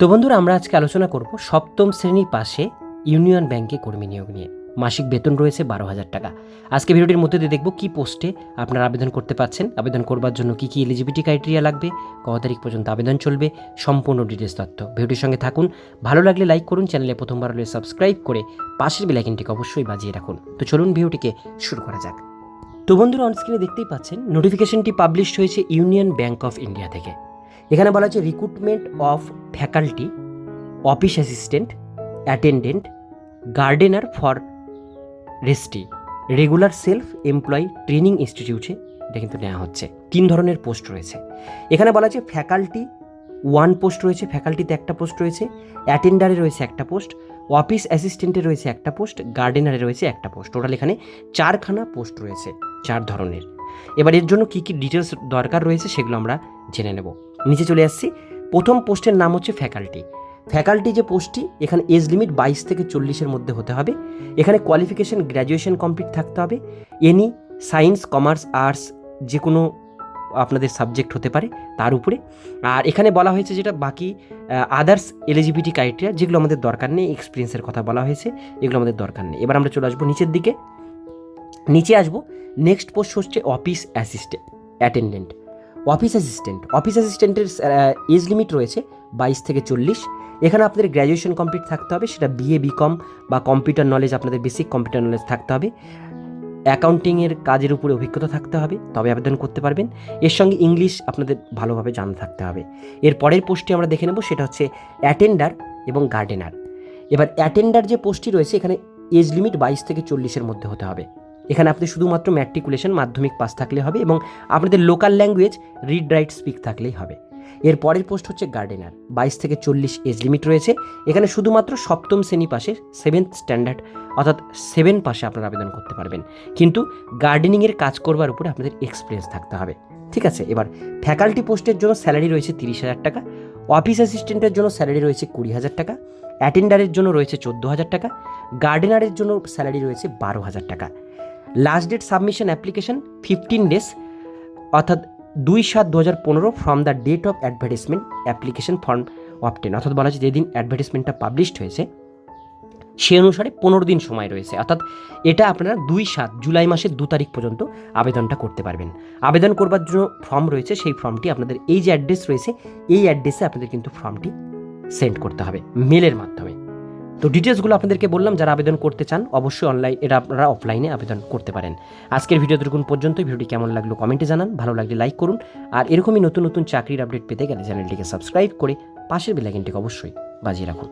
তো বন্ধুরা, আমরা আজকে আলোচনা করব সপ্তম শ্রেণি পাশে ইউনিয়ন ব্যাংকে কর্মী নিয়োগ নিয়ে। মাসিক বেতন রয়েছে বারো হাজার টাকা। আজকে ভিডিওটির মধ্যে দিয়ে দেখব কি পোস্টে আপনারা আবেদন করতে পারছেন, আবেদন করবার জন্য কি কি এলিজিবিলিটি ক্রাইটেরিয়া লাগবে কত তারিখ পর্যন্ত আবেদন চলবে, সম্পূর্ণ ডিটেলস তথ্য। ভিডিওটির সঙ্গে থাকুন, ভালো লাগলে লাইক করুন চ্যানেলে প্রথমবার হলে সাবস্ক্রাইব করে পাশের বেলাইকিনটিকে অবশ্যই বাজিয়ে রাখুন। তো চলুন ভিডিওটিকে শুরু করা যাক। তো বন্ধুরা অনস্ক্রিনে দেখতেই পাচ্ছেন নোটিফিকেশনটি পাবলিশ হয়েছে ইউনিয়ন ব্যাংক অফ ইন্ডিয়া থেকে। এখানে বলা হচ্ছে recruitment of faculty office assistant attendant gardener for rest regular self employee training ইনস্টিটিউটে এটা কিন্তু নেওয়া হচ্ছে। তিন ধরনের পোস্ট রয়েছে। এখানে বলা আছে ফ্যাকাল্টি ওয়ান পোস্ট রয়েছে ফ্যাকাল্টিতে একটা পোস্ট রয়েছে অ্যাটেন্ডারে রয়েছে একটা পোস্ট অফিস অ্যাসিস্ট্যান্টে রয়েছে একটা পোস্ট গার্ডেনারে রয়েছে একটা পোস্ট টোটাল এখানে চারখানা পোস্ট রয়েছে, চার ধরনের। এবার এর জন্য কী কী ডিটেলস দরকার রয়েছে সেগুলো আমরা জেনে নেব। নিচে চলে আসছি। প্রথম পোস্টের নাম হচ্ছে ফ্যাকাল্টি। ফ্যাকাল্টি যে পোস্টটি, এখানে এজ লিমিট বাইশ থেকে চল্লিশের মধ্যে হতে হবে। এখানে কোয়ালিফিকেশন, গ্র্যাজুয়েশন কমপ্লিট থাকতে হবে। এনি সায়েন্স, কমার্স, আর্টস যে কোনো আপনাদের সাবজেক্ট হতে পারে তার উপরে। আর এখানে বলা হয়েছে যেটা, বাকি আদার্স এলিজিবিলিটি ক্রাইটেরিয়া যেগুলো আমাদের দরকার নেই এক্সপিরিয়েন্সের কথা বলা হয়েছে, এগুলো আমাদের দরকার নেই। এবার আমরা চলে আসব নিচের দিকে। নিচে আসব নেক্সট পোস্ট হচ্ছে office assistant attendant office assistant. Office অ্যাসিস্ট্যান্টের age limit রয়েছে বাইশ থেকে চল্লিশ। এখানে আপনাদের গ্র্যাজুয়েশন কমপ্লিট থাকতে হবে, সেটা বিএ বিকম বা কম্পিউটার নলেজ আপনাদের বেসিক কম্পিউটার নলেজ থাকতে হবে। অ্যাকাউন্টিংয়ের কাজের উপরে অভিজ্ঞতা থাকতে হবে, তবে আবেদন করতে পারবেন। এর সঙ্গে ইংলিশ আপনাদের ভালোভাবে জানা থাকতে হবে। এর পরের পোস্টটি আমরা দেখে নেব, সেটা হচ্ছে অ্যাটেন্ডার এবং গার্ডেনার এবার অ্যাটেন্ডার যে পোস্টটি রয়েছে, এখানে এজ লিমিট বাইশ থেকে চল্লিশের মধ্যে হতে হবে। এখানে আপনি শুধুমাত্র ম্যাট্রিকুলেশন মাধ্যমিক পাস থাকলে হবে এবং আপনাদের local language read write speak থাকলেই হবে। এর পরের পোস্ট হচ্ছে গার্ডেনার বাইশ থেকে চল্লিশ এজ লিমিট রয়েছে। এখানে শুধুমাত্র সপ্তম শ্রেণি পাশে সেভেন্থ স্ট্যান্ডার্ড অর্থাৎ সেভেন পাশে আপনারা আবেদন করতে পারবেন। কিন্তু গার্ডেনিংয়ের কাজ করবার উপরে আপনাদের এক্সপিরিয়েন্স থাকতে হবে। ঠিক আছে? এবার ফ্যাকাল্টি পোস্টের জন্য স্যালারি রয়েছে তিরিশ হাজার টাকা অফিস অ্যাসিস্ট্যান্টের জন্য স্যালারি রয়েছে কুড়ি হাজার টাকা অ্যাটেন্ডারের জন্য রয়েছে চোদ্দ হাজার টাকা গার্ডেনারের জন্য স্যালারি রয়েছে বারো হাজার টাকা। Last date submission application fifteen days অর্থাৎ দুই সাত দু হাজার পনেরো from the date of advertisement application form obtain অর্থাৎ বলা হচ্ছে যেদিন অ্যাডভার্টাইজমেন্টটা পাবলিশড হয়েছে, সে অনুসারে পনেরো দিন সময় রয়েছে। অর্থাৎ এটা আপনারা দুই সাত জুলাই মাসের দু তারিখ পর্যন্ত আবেদনটা করতে পারবেন। আবেদন করবার জন্য ফর্ম রয়েছে, সেই ফর্মটি আপনাদের এই যে অ্যাড্রেস রয়েছে, এই অ্যাড্রেসে আপনাদের কিন্তু ফর্মটি সেন্ড করতে হবে মেলের মাধ্যমে। তো ডিটেলসগুলো আপনাদেরকে বললাম, যারা আবেদন করতে চান, অবশ্যই অনলাইন এটা আপনারা অফলাইনে আবেদন করতে পারেন। আজকের ভিডিও দেখুন পর্যন্ত ভিডিওটি কেমন লাগল কমেন্টে জানান। ভালো লাগলে লাইক করুন। আর এরকমই নতুন নতুন চাকরির আপডেট পেতে গেলে চ্যানেলটিকে সাবস্ক্রাইব করে পাশের বেলাইকনটিকে অবশ্যই বাজিয়ে রাখুন।